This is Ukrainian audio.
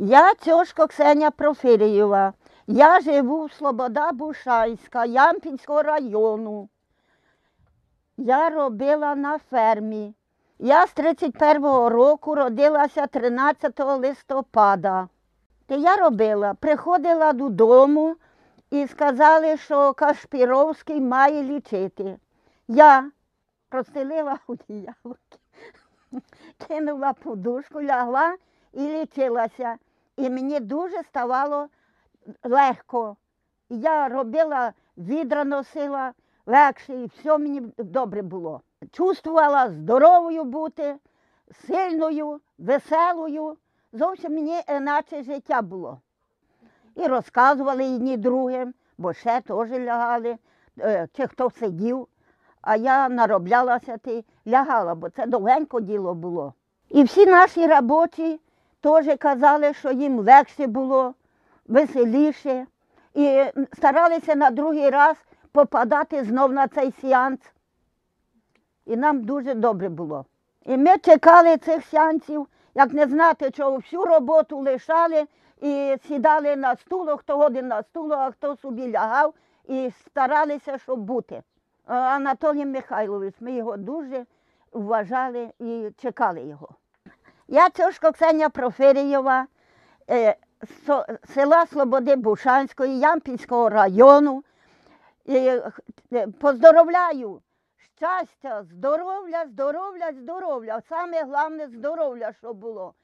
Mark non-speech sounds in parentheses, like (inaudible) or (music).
Я тьошко Ксеня Профірієва. Я живу в Слобода Бушанська, Ямпінського району. Я робила на фермі. Я з 31-го року родилася 13 листопада. Та я робила, приходила додому і сказали, що Кашпіровський має лічити. Я розстелила (laughs) одіялки, кинула подушку, лягла і лічилася. І мені дуже ставало легко. Я робила відра носила легше, і все мені добре було. Чувствувала здоровою бути, сильною, веселою. Зовсім мені іначе життя було. І розказували одні другим, бо ще теж лягали, е, чи хто сидів, а я нароблялася ти лягала, бо це довгенько діло було. І всі наші робочі теж казали, що їм легше було, веселіше. І старалися на другий раз попадати знов на цей сеанс. І нам дуже добре було. І ми чекали цих сеансів, як не знати, чого всю роботу лишали і сідали на стуло, хто один на стуло, а хто собі лягав і старалися, щоб бути. Анатолій Михайлович, ми його дуже вважали і чекали його. Я тьошко Ксеня Профирієва, е, села Слободи Бушанської, Ямпільського району. Е, поздоровляю щастя, здоров'я, здоров'я, здоров'я. Саме головне здоров'я, що було.